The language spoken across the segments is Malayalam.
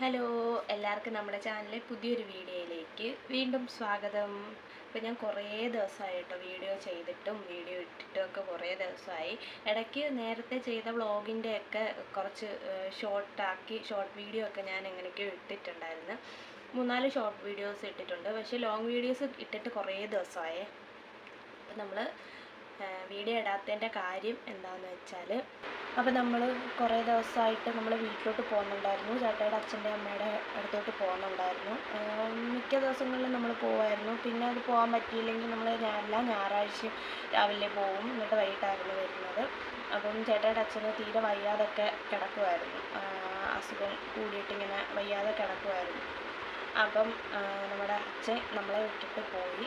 ഹലോ എല്ലാവർക്കും നമ്മുടെ ചാനലിലെ പുതിയൊരു വീഡിയോയിലേക്ക് വീണ്ടും സ്വാഗതം. ഇപ്പം ഞാൻ കുറേ ദിവസമായിട്ടോ വീഡിയോ ചെയ്തിട്ടും വീഡിയോ ഇട്ടിട്ടും ഒക്കെ കുറേ ദിവസമായി. ഇടയ്ക്ക് നേരത്തെ ചെയ്ത വ്ളോഗിന്റെ ഒക്കെ കുറച്ച് ഷോർട്ടാക്കി ഷോർട്ട് വീഡിയോ ഒക്കെ ഞാൻ എങ്ങനെയൊക്കെയോ ഇട്ടിട്ടുണ്ടായിരുന്നു. മൂന്നാൽ ഷോർട്ട് വീഡിയോസ് ഇട്ടിട്ടുണ്ട്. പക്ഷേ ലോങ് വീഡിയോസ് ഇട്ടിട്ട് കുറേ ദിവസമായി. അപ്പം നമ്മൾ വീഡിയോ ഇടാത്തതിന്റെ കാര്യം എന്താണെന്ന് വെച്ചാൽ അപ്പോൾ നമ്മൾ കുറേ ദിവസമായിട്ട് നമ്മൾ വീട്ടിലോട്ട് പോകുന്നുണ്ടായിരുന്നു. ചേട്ടയുടെ അച്ഛന്റെ അമ്മയുടെ അടുത്തോട്ട് പോകുന്നുണ്ടായിരുന്നു. മിക്ക ദിവസങ്ങളിലും നമ്മൾ പോവായിരുന്നു. പിന്നെ അത് പോകാൻ പറ്റിയില്ലെങ്കിൽ നമ്മൾ എല്ലാ ഞായറാഴ്ചയും രാവിലെ പോവും എന്നിട്ട് വൈകിട്ടായിരുന്നു വരുന്നത്. അപ്പം ചേട്ടയുടെ അച്ഛന് തീരെ വയ്യാതൊക്കെ കിടക്കുമായിരുന്നു അസുഖം കൂടിയിട്ട് ഇങ്ങനെ വയ്യാതെ കിടക്കുമായിരുന്നു അപ്പം നമ്മുടെ അച്ഛൻ നമ്മളെ വിട്ടിട്ട് പോയി.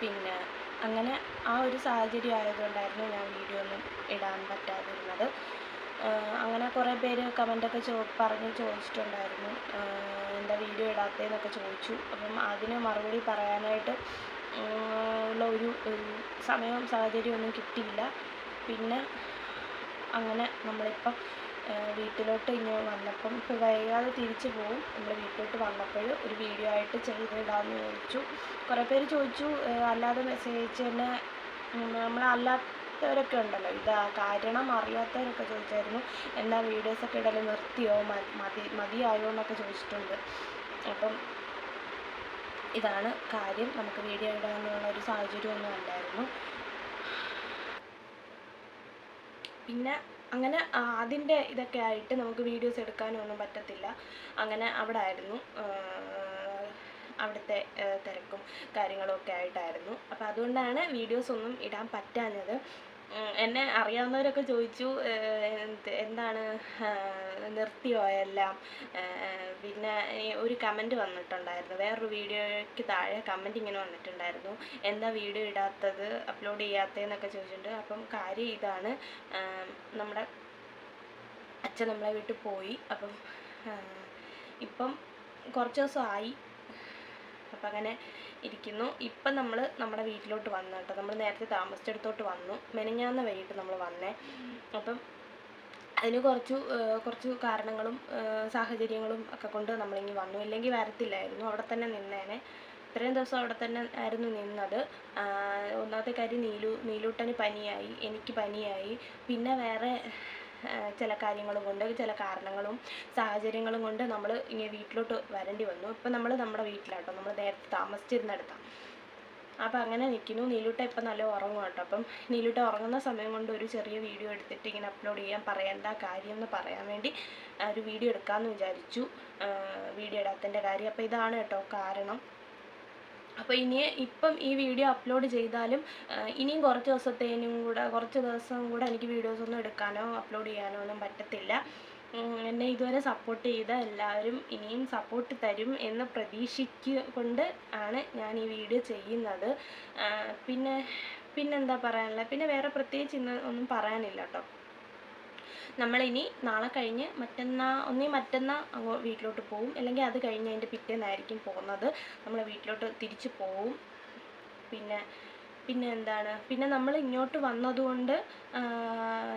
പിന്നെ അങ്ങനെ ആ ഒരു സാഹചര്യം ആയതുകൊണ്ടായിരുന്നു ഞാൻ വീഡിയോ ഒന്നും ഇടാൻ പറ്റാതിരുന്നത്. അങ്ങനെ കുറേ പേര് കമന്റൊക്കെ ചോ പറഞ്ഞ് ചോദിച്ചിട്ടുണ്ടായിരുന്നു. എന്താ വീഡിയോ ഇടാത്തതെന്നൊക്കെ ചോദിച്ചു. അപ്പം അതിന് മറുപടി പറയാനായിട്ട് ഉള്ള ഒരു സമയവും സാഹചര്യവും ഒന്നും കിട്ടിയില്ല. പിന്നെ അങ്ങനെ നമ്മളിപ്പം വീട്ടിലോട്ട് ഇങ്ങനെ വന്നപ്പം ഇപ്പോൾ വൈകാതെ തിരിച്ചു പോകും നമ്മൾ വീട്ടിലോട്ട് വന്നപ്പോൾ ഒരു വീഡിയോ ആയിട്ട് ചെയ്തിടാമെന്ന് ചോദിച്ചു കുറേ പേര് ചോദിച്ചു അല്ലാതെ മെസ്സേജ് അയച്ച് തന്നെ നമ്മളല്ലാത്തവരൊക്കെ ഉണ്ടല്ലോ. ഇതാ കാരണം അറിയാത്തവരൊക്കെ ചോദിച്ചായിരുന്നു എന്നാ വീഡിയോസൊക്കെ ഇടൽ നിർത്തിയോ? മതി മതിയായോ എന്നൊക്കെ ചോദിച്ചിട്ടുണ്ട്. അപ്പം ഇതാണ് കാര്യം. നമുക്ക് വീഡിയോ ഇടാനുള്ള ഒരു സാഹചര്യമൊന്നും അല്ലായിരുന്നു. പിന്നെ അങ്ങനെ അതിന്റെ ഇതൊക്കെ ആയിട്ട് നമുക്ക് വീഡിയോസ് എടുക്കാനും ഒന്നും പറ്റത്തില്ല. അങ്ങനെ അവിടെ ആയിരുന്നു അവിടുത്തെ തിരക്കും കാര്യങ്ങളും ഒക്കെ ആയിട്ടായിരുന്നു. അപ്പോൾ അതുകൊണ്ടാണ് വീഡിയോസ് ഒന്നും ഇടാൻ പറ്റാഞ്ഞത്. എന്നെ അറിയാവുന്നവരൊക്കെ ചോദിച്ചു എന്താണ് നിർത്തിയോ എല്ലാം? പിന്നെ ഒരു കമന്റ് വന്നിട്ടുണ്ടായിരുന്നു. വേറൊരു വീഡിയോയ്ക്ക് താഴെ കമന്റ് ഇങ്ങനെ വന്നിട്ടുണ്ടായിരുന്നു. എന്താ വീഡിയോ ഇടാത്തത്? അപ്ലോഡ് ചെയ്യാത്തതെന്നൊക്കെ ചോദിച്ചിട്ടുണ്ട്. അപ്പം കാര്യം ഇതാണ്. നമ്മുടെ അച്ഛൻ നമ്മളെ വീട്ടിൽ പോയി. അപ്പം ഇപ്പം കുറച്ച് ദിവസമായി. അപ്പം അങ്ങനെ ഇരിക്കുന്നു. ഇപ്പം നമ്മൾ നമ്മുടെ വീട്ടിലോട്ട് വന്നു കേട്ടോ. നമ്മൾ നേരത്തെ താമസിച്ചിടത്തോട്ട് വന്നു. മെനഞ്ഞാന്ന് വൈകിട്ട് നമ്മൾ വന്നേ. അപ്പം അതിന് കുറച്ചു കുറച്ച് കാരണങ്ങളും സാഹചര്യങ്ങളും ഒക്കെ കൊണ്ട് നമ്മളിങ്ങി വന്നു. ഇല്ലെങ്കിൽ വരത്തില്ലായിരുന്നു. അവിടെ തന്നെ നിന്നേനെ. ഇത്രയും ദിവസം അവിടെ തന്നെ ആയിരുന്നു നിന്നത്. ഒന്നാമത്തെ കാര്യം നീലു നീലൂട്ടന് പനിയായി. എനിക്ക് പനിയായി. പിന്നെ വേറെ ചില കാര്യങ്ങൾ കൊണ്ട് ചില കാരണങ്ങളും സാഹചര്യങ്ങളും കൊണ്ട് നമ്മൾ ഇങ്ങനെ വീട്ടിലോട്ട് വരേണ്ടി വന്നു. ഇപ്പം നമ്മൾ നമ്മുടെ വീട്ടിലാട്ടോ നമ്മൾ നേരത്തെ താമസിച്ചിരുന്നിടത്താണ് അപ്പം അങ്ങനെ നിൽക്കുന്നു. നീലൂട്ട ഇപ്പം നല്ല ഉറങ്ങും കേട്ടോ. അപ്പം നീലൂട്ട ഉറങ്ങുന്ന സമയം കൊണ്ട് ഒരു ചെറിയ വീഡിയോ എടുത്തിട്ട് ഇങ്ങനെ അപ്ലോഡ് ചെയ്യാൻ പറയേണ്ട കാര്യം എന്ന് പറയാൻ വേണ്ടി ഒരു വീഡിയോ എടുക്കാമെന്ന് വിചാരിച്ചു. വീഡിയോ ഇടാത്തതിന്റെ കാര്യം. അപ്പോൾ ഇതാണ് കേട്ടോ കാരണം. അപ്പോൾ ഇനി ഇപ്പം ഈ വീഡിയോ അപ്ലോഡ് ചെയ്താലും ഇനിയും കുറച്ച് ദിവസത്തേനും കൂടെ കുറച്ച് ദിവസം കൂടെ എനിക്ക് വീഡിയോസൊന്നും എടുക്കാനോ അപ്ലോഡ് ചെയ്യാനോ ഒന്നും പറ്റത്തില്ല. എന്നെ ഇതുവരെ സപ്പോർട്ട് ചെയ്ത എല്ലാവരും ഇനിയും സപ്പോർട്ട് തരും എന്ന് പ്രതീക്ഷിക്ക് കൊണ്ട് ആണ് ഞാൻ ഈ വീഡിയോ ചെയ്യുന്നത്. പിന്നെ പിന്നെന്താ പറയാനുള്ളത്? പിന്നെ വേറെ പ്രത്യേകിച്ച് ഇന്ന് ഒന്നും പറയാനില്ല കേട്ടോ. നമ്മളിനി നാളെ കഴിഞ്ഞ് മറ്റന്നാ ഒന്നീ മറ്റന്നാ അങ്ങോ വീട്ടിലോട്ട് പോവും. അല്ലെങ്കിൽ അത് കഴിഞ്ഞ് അതിന്റെ പിറ്റേന്നായിരിക്കും പോകുന്നത്. നമ്മൾ വീട്ടിലോട്ട് തിരിച്ചു പോവും. പിന്നെ പിന്നെ എന്താണ്? പിന്നെ നമ്മൾ ഇങ്ങോട്ട് വന്നതുകൊണ്ട്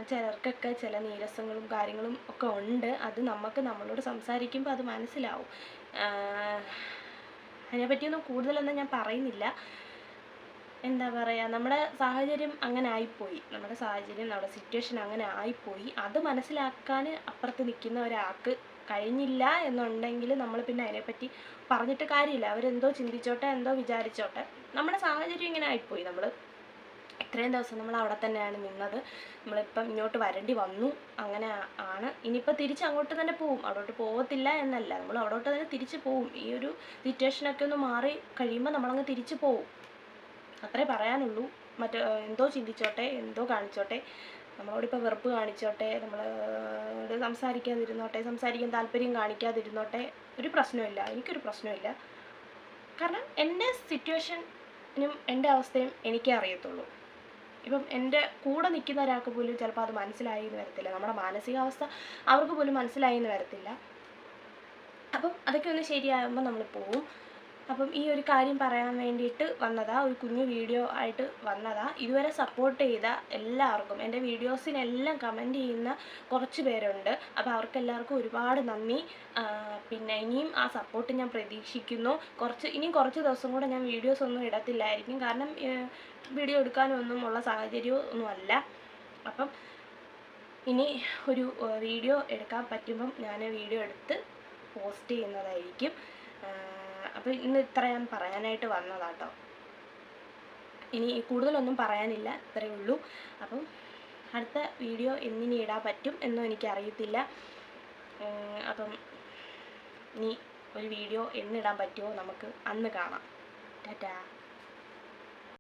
ചിലർക്കൊക്കെ ചില നീരസങ്ങളും കാര്യങ്ങളും ഒക്കെ ഉണ്ട്. അത് നമുക്ക് നമ്മളോട് സംസാരിക്കുമ്പോൾ അത് മനസ്സിലാവും. അതിനെപ്പറ്റിയൊന്നും കൂടുതലൊന്നും ഞാൻ പറയുന്നില്ല. എന്താ പറയുക നമ്മുടെ സാഹചര്യം അങ്ങനെ ആയിപ്പോയി. നമ്മുടെ സാഹചര്യം നമ്മുടെ സിറ്റുവേഷൻ അങ്ങനെ ആയിപ്പോയി. അത് മനസ്സിലാക്കാൻ അപ്പുറത്ത് നിൽക്കുന്ന ഒരാൾക്ക് കഴിഞ്ഞില്ല എന്നുണ്ടെങ്കിൽ നമ്മൾ പിന്നെ അതിനെപ്പറ്റി പറഞ്ഞിട്ട് കാര്യമില്ല. അവരെന്തോ ചിന്തിച്ചോട്ടെ എന്തോ വിചാരിച്ചോട്ടെ. നമ്മുടെ സാഹചര്യം ഇങ്ങനെ ആയിപ്പോയി. നമ്മൾ ഇത്രയും ദിവസം നമ്മൾ അവിടെ തന്നെയാണ് നിന്നത്. നമ്മളിപ്പം ഇങ്ങോട്ട് വരേണ്ടി വന്നു. അങ്ങനെ ആണ്. ഇനിയിപ്പോൾ തിരിച്ച് അങ്ങോട്ട് തന്നെ പോവും. അവിടോട്ട് പോകത്തില്ല എന്നല്ല. നമ്മൾ അവിടോട്ട് തന്നെ തിരിച്ച് പോവും. ഈ ഒരു സിറ്റുവേഷനൊക്കെ ഒന്ന് മാറി കഴിയുമ്പോൾ നമ്മളങ്ങ് തിരിച്ച് പോവും. അത്രേ പറയാനുള്ളൂ. മറ്റേ എന്തോ ചിന്തിച്ചോട്ടെ എന്തോ കാണിച്ചോട്ടെ. നമ്മളോടിപ്പോൾ വെറുപ്പ് കാണിച്ചോട്ടെ നമ്മൾ സംസാരിക്കാതിരുന്നോട്ടെ സംസാരിക്കാൻ താല്പര്യം കാണിക്കാതിരുന്നോട്ടെ ഒരു പ്രശ്നമില്ല എനിക്കൊരു പ്രശ്നമില്ല കാരണം എന്റെ സിറ്റുവേഷനും എന്റെ അവസ്ഥയും എനിക്കേ അറിയത്തുള്ളൂ. ഇപ്പം എന്റെ കൂടെ നിൽക്കുന്ന ഒരാൾക്ക് പോലും ചിലപ്പോൾ അത് മനസ്സിലായി എന്ന് വരത്തില്ല. നമ്മുടെ മാനസികാവസ്ഥ അവർക്ക് പോലും മനസ്സിലായി എന്ന് വരത്തില്ല. അപ്പം അതൊക്കെ ഒന്ന് ശരിയാകുമ്പോൾ നമ്മൾ പോവും. അപ്പം ഈ ഒരു കാര്യം പറയാൻ വേണ്ടിയിട്ട് വന്നതാ ഒരു കുഞ്ഞു വീഡിയോ ആയിട്ട് വന്നതാ. ഇതുവരെ സപ്പോർട്ട് ചെയ്ത എല്ലാവർക്കും എന്റെ വീഡിയോസിനെല്ലാം കമന്റ് ചെയ്യുന്ന കുറച്ച് പേരുണ്ട്. അപ്പോൾ അവർക്കെല്ലാവർക്കും ഒരുപാട് നന്ദി. പിന്നെ ഇനിയും ആ സപ്പോർട്ട് ഞാൻ പ്രതീക്ഷിക്കുന്നു. കുറച്ച് ഇനിയും കുറച്ച് ദിവസം കൂടെ ഞാൻ വീഡിയോസ് ഒന്നും ഇടത്തില്ലായിരിക്കും. കാരണം വീഡിയോ എടുക്കാനൊന്നും ഉള്ള സാഹചര്യവും ഒന്നുമല്ല അപ്പം ഇനി ഒരു വീഡിയോ എടുക്കാൻ പറ്റുമ്പം ഞാൻ വീഡിയോ എടുത്ത് പോസ്റ്റ് ചെയ്യുന്നതായിരിക്കും. അപ്പോൾ ഇന്ന് ഇത്ര ഞാൻ പറയാനായിട്ട് വന്നതാട്ടോ. ഇനി കൂടുതലൊന്നും പറയാനില്ല ഇത്രയേ ഉള്ളൂ. അപ്പം അടുത്ത വീഡിയോ എന്നിനി ഇടാൻ പറ്റും എന്നും എനിക്കറിയത്തില്ല. അപ്പം ഇനി ഒരു വീഡിയോ എന്നിടാൻ പറ്റുമോ നമുക്ക് അന്ന് കാണാം. ടാറ്റാ.